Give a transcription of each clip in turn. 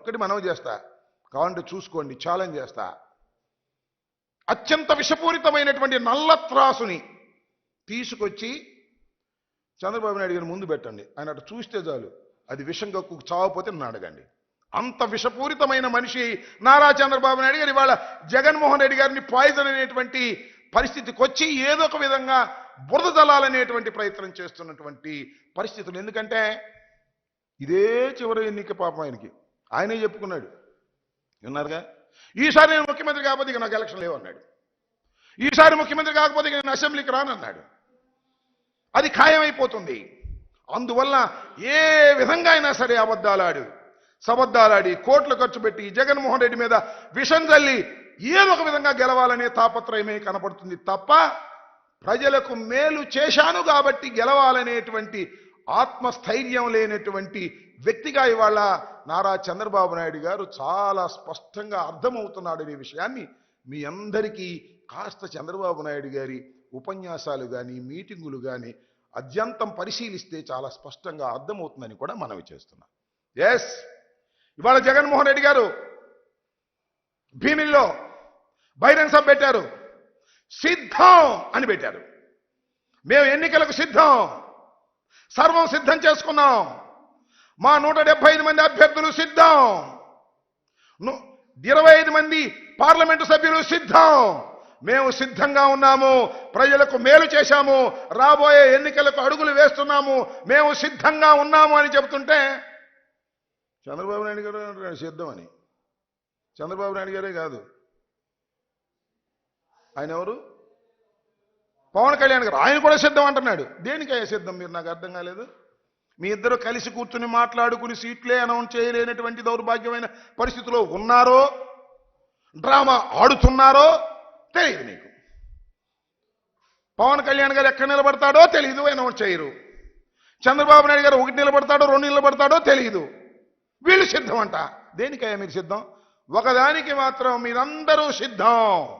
ఒక్కటి మనవి చేస్తా. కావాలంటే చూసుకోండి ఛాలెంజ్ చేస్తా. అత్యంత విషపూరితమైనటువంటి నల్ల త్రాసుని తీసుకొచ్చి చంద్రబాబు నాయుడు గారి ముందు పెట్టండి. ఆయన అటు చూస్తే చాలు అది విషం కక్కు చావపోతే నన్ను అడగండి. అంత విషపూరితమైన మనిషి నారా చంద్రబాబు నాయుడు గారు ఇవాళ జగన్మోహన్ రెడ్డి గారిని పాయిజన్ అనేటువంటి పరిస్థితికి వచ్చి ఏదో ఒక విధంగా బురద జలాలనేటువంటి ప్రయత్నం చేస్తున్నటువంటి పరిస్థితులు. ఎందుకంటే ఇదే చివరి ఎన్నిక పాపం ఆయనకి. ఆయనే చెప్పుకున్నాడు. విన్నారుగా? ఈసారి నేను ముఖ్యమంత్రి కాకపోతే ఇక నాకు ఎలక్షన్ లేవన్నాడు. ఈసారి ముఖ్యమంత్రి కాకపోతే ఇక నేను అసెంబ్లీకి రానన్నాడు అది ఖాయమైపోతుంది. అందువల్ల ఏ విధంగా అయినా సరే అబద్ధాలాడు సబద్ధాలాడి కోట్లు ఖర్చు పెట్టి జగన్మోహన్ రెడ్డి మీద విషం చల్లి ఏదో ఒక విధంగా గెలవాలనే తాపత్రయమే కనపడుతుంది తప్ప ప్రజలకు మేలు చేశాను కాబట్టి గెలవాలనేటువంటి ఆత్మస్థైర్యం లేనటువంటి వ్యక్తిగా ఇవాళ నారా చంద్రబాబు నాయుడు గారు చాలా స్పష్టంగా అర్థమవుతున్నాడు అనే విషయాన్ని మీ అందరికీ కాస్త చంద్రబాబు నాయుడు గారి ఉపన్యాసాలు కానీ మీటింగులు కానీ అత్యంతం పరిశీలిస్తే చాలా స్పష్టంగా అర్థమవుతుందని కూడా మనవి చేస్తున్నాం. ఎస్ ఇవాళ జగన్మోహన్ రెడ్డి గారు భీమిల్లో బహిరంగ సభ పెట్టారు. సిద్ధం అని పెట్టారు. మేము ఎన్నికలకు సిద్ధం. సర్వం సిద్ధం చేసుకున్నాం. మా నూట డెబ్బై ఐదు మంది అభ్యర్థులు సిద్ధం. ఇరవై ఐదు మంది పార్లమెంటు సభ్యులు సిద్ధం. మేము సిద్ధంగా ఉన్నాము ప్రజలకు మేలు చేశాము రాబోయే ఎన్నికలకు అడుగులు వేస్తున్నాము మేము సిద్ధంగా ఉన్నాము అని చెబుతుంటే చంద్రబాబు నాయుడు గారు సిద్ధం అని. చంద్రబాబు నాయుడు గారే కాదు. ఆయన ఎవరు? పవన్ కళ్యాణ్ గారు ఆయన కూడా సిద్ధం అంటున్నాడు. దేనికయ్యా సిద్ధం? మీరు నాకు అర్థం కాలేదు. మీ ఇద్దరు కలిసి కూర్చుని మాట్లాడుకుని సీట్లే అనౌన్స్ చేయలేనటువంటి దౌర్భాగ్యమైన పరిస్థితిలో ఉన్నారో డ్రామా ఆడుతున్నారో తెలియదు నీకు పవన్ కళ్యాణ్ గారు ఎక్కడ నిలబడతాడో తెలియదు అనౌన్స్ చేయరు. చంద్రబాబు నాయుడు గారు ఒకటి నిలబడతాడో రెండు నిలబడతాడో తెలియదు వీళ్ళు సిద్ధం అంట దేనికయ్యా మీరు సిద్ధం? ఒకదానికి మాత్రం మీరందరూ సిద్ధం.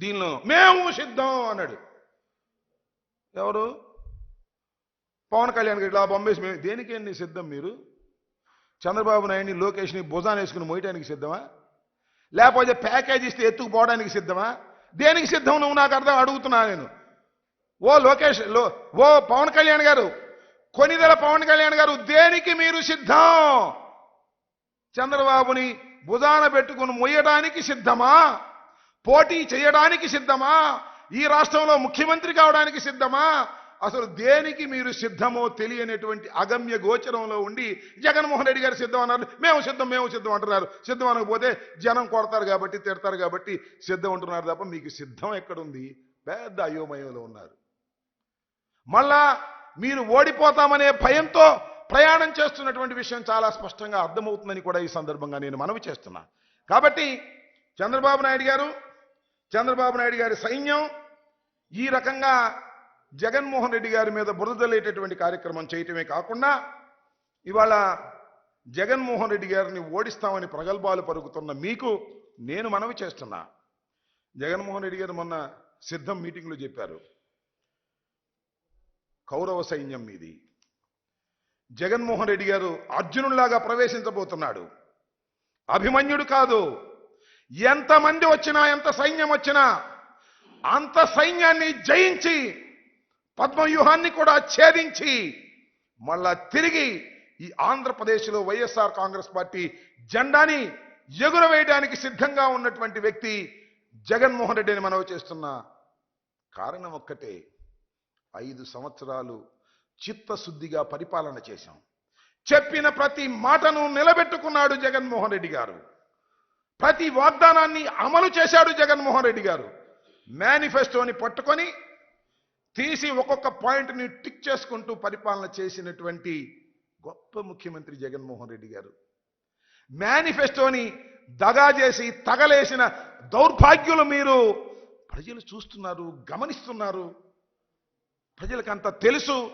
దీనిలో మేము సిద్ధం అన్నాడు. ఎవరు? పవన్ కళ్యాణ్ గారు ఇట్లా బొంబేసి మేము దేనికండి సిద్ధం మీరు? చంద్రబాబు నాయుడిని లోకేష్ని భుజాన్ని వేసుకుని మోయటానికి సిద్ధమా? లేకపోతే ప్యాకేజ్ ఇస్తే ఎత్తుకుపోవడానికి సిద్ధమా? దేనికి సిద్ధం నువ్వు నాకు అర్థం అడుగుతున్నా నేను. ఓ లోకేష్లో ఓ పవన్ కళ్యాణ్ గారు కొనిదెల పవన్ కళ్యాణ్ గారు దేనికి మీరు సిద్ధం? చంద్రబాబుని భుజాన పెట్టుకుని మొయ్యడానికి సిద్ధమా? పోటీ చేయడానికి సిద్ధమా? ఈ రాష్ట్రంలో ముఖ్యమంత్రి కావడానికి సిద్ధమా? అసలు దేనికి మీరు సిద్ధమో తెలియనటువంటి అగమ్య గోచరంలో ఉండి జగన్మోహన్ రెడ్డి గారు సిద్ధం అన్నారు. మేము సిద్ధం మేము సిద్ధం అంటున్నారు. సిద్ధం అనకపోతే జనం కొడతారు కాబట్టి తిడతారు కాబట్టి సిద్ధం అంటున్నారు తప్ప మీకు సిద్ధం ఎక్కడుంది? పెద్ద అయోమయంలో ఉన్నారు. మళ్ళా మీరు ఓడిపోతామనే భయంతో ప్రయాణం చేస్తున్నటువంటి విషయం చాలా స్పష్టంగా అర్థమవుతుందని కూడా ఈ సందర్భంగా నేను మనవి చేస్తున్నా. కాబట్టి చంద్రబాబు నాయుడు గారు చంద్రబాబు నాయుడు గారి సైన్యం ఈ రకంగా జగన్మోహన్ రెడ్డి గారి మీద బురదలేటటువంటి కార్యక్రమం చేయటమే కాకుండా ఇవాళ జగన్మోహన్ రెడ్డి గారిని ఓడిస్తామని ప్రగల్భాలు పరుగుతున్న మీకు నేను మనవి చేస్తున్నా. జగన్మోహన్ రెడ్డి గారు మొన్న సిద్ధం మీటింగ్లో చెప్పారు. కౌరవ సైన్యం మీది. జగన్మోహన్ రెడ్డి గారు అర్జునులాగా ప్రవేశించబోతున్నాడు. అభిమన్యుడు కాదు. ఎంతమంది వచ్చినా ఎంత సైన్యం వచ్చినా అంత సైన్యాన్ని జయించి పద్మవ్యూహాన్ని కూడా ఛేదించి మళ్ళా తిరిగి ఈ ఆంధ్రప్రదేశ్లో వైఎస్ఆర్ కాంగ్రెస్ పార్టీ జెండాని ఎగురవేయడానికి సిద్ధంగా ఉన్నటువంటి వ్యక్తి జగన్మోహన్ రెడ్డిని మనవి చేస్తున్న కారణం ఒక్కటే. ఐదు సంవత్సరాలు చిత్తశుద్ధిగా పరిపాలన చేశాం. చెప్పిన ప్రతి మాటను నిలబెట్టుకున్నాడు జగన్మోహన్ రెడ్డి గారు. ప్రతి వాగ్దానాన్ని అమలు చేశాడు జగన్మోహన్ రెడ్డి గారు. మేనిఫెస్టోని పట్టుకొని తీసి ఒక్కొక్క పాయింట్ని టిక్ చేసుకుంటూ పరిపాలన చేసినటువంటి గొప్ప ముఖ్యమంత్రి జగన్మోహన్ రెడ్డి గారు. మేనిఫెస్టోని దగా చేసి తగలేసిన దౌర్భాగ్యులు మీరు ప్రజలు చూస్తున్నారు గమనిస్తున్నారు. ప్రజలకంత తెలుసు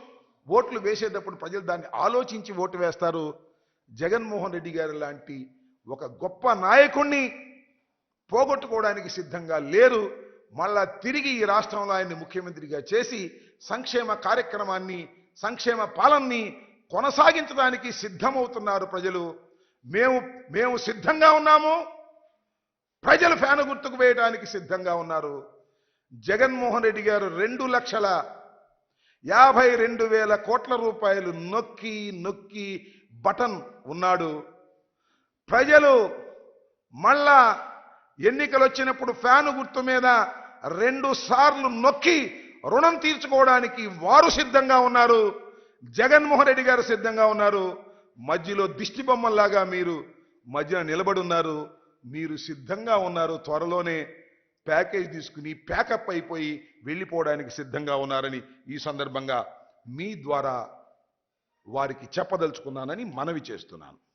ఓట్లు వేసేటప్పుడు ప్రజలు దాన్ని ఆలోచించి ఓటు వేస్తారు. జగన్మోహన్ రెడ్డి గారు లాంటి ఒక గొప్ప నాయకుణ్ణి పోగొట్టుకోవడానికి సిద్ధంగా లేరు. మళ్ళా తిరిగి ఈ రాష్ట్రంలో ఆయన్ని ముఖ్యమంత్రిగా చేసి సంక్షేమ కార్యక్రమాన్ని సంక్షేమ పాలనని కొనసాగించడానికి సిద్ధమవుతున్నారు ప్రజలు. మేము మేము సిద్ధంగా ఉన్నాము. ప్రజలు ఫ్యాను గుర్తుకు వేయడానికి సిద్ధంగా ఉన్నారు. జగన్మోహన్ రెడ్డి గారు రెండు లక్షల యాభై రెండు వేల కోట్ల రూపాయలు నొక్కి నొక్కి బటన్ ఉన్నాడు. ప్రజలు మళ్ళా ఎన్నికలు వచ్చినప్పుడు ఫ్యాను గుర్తు మీద రెండు సార్లు నొక్కి రుణం తీర్చుకోవడానికి వారు సిద్ధంగా ఉన్నారు. జగన్మోహన్ రెడ్డి గారు సిద్ధంగా ఉన్నారు. మధ్యలో దిష్టి బొమ్మల్లాగా మీరు మధ్యన నిలబడి ఉన్నారు. మీరు సిద్ధంగా ఉన్నారు. త్వరలోనే ప్యాకేజ్ తీసుకుని ప్యాకప్ అయిపోయి వెళ్ళిపోవడానికి సిద్ధంగా ఉన్నారని ఈ సందర్భంగా మీ ద్వారా వారికి చెప్పదలుచుకున్నానని మనవి చేస్తున్నాను.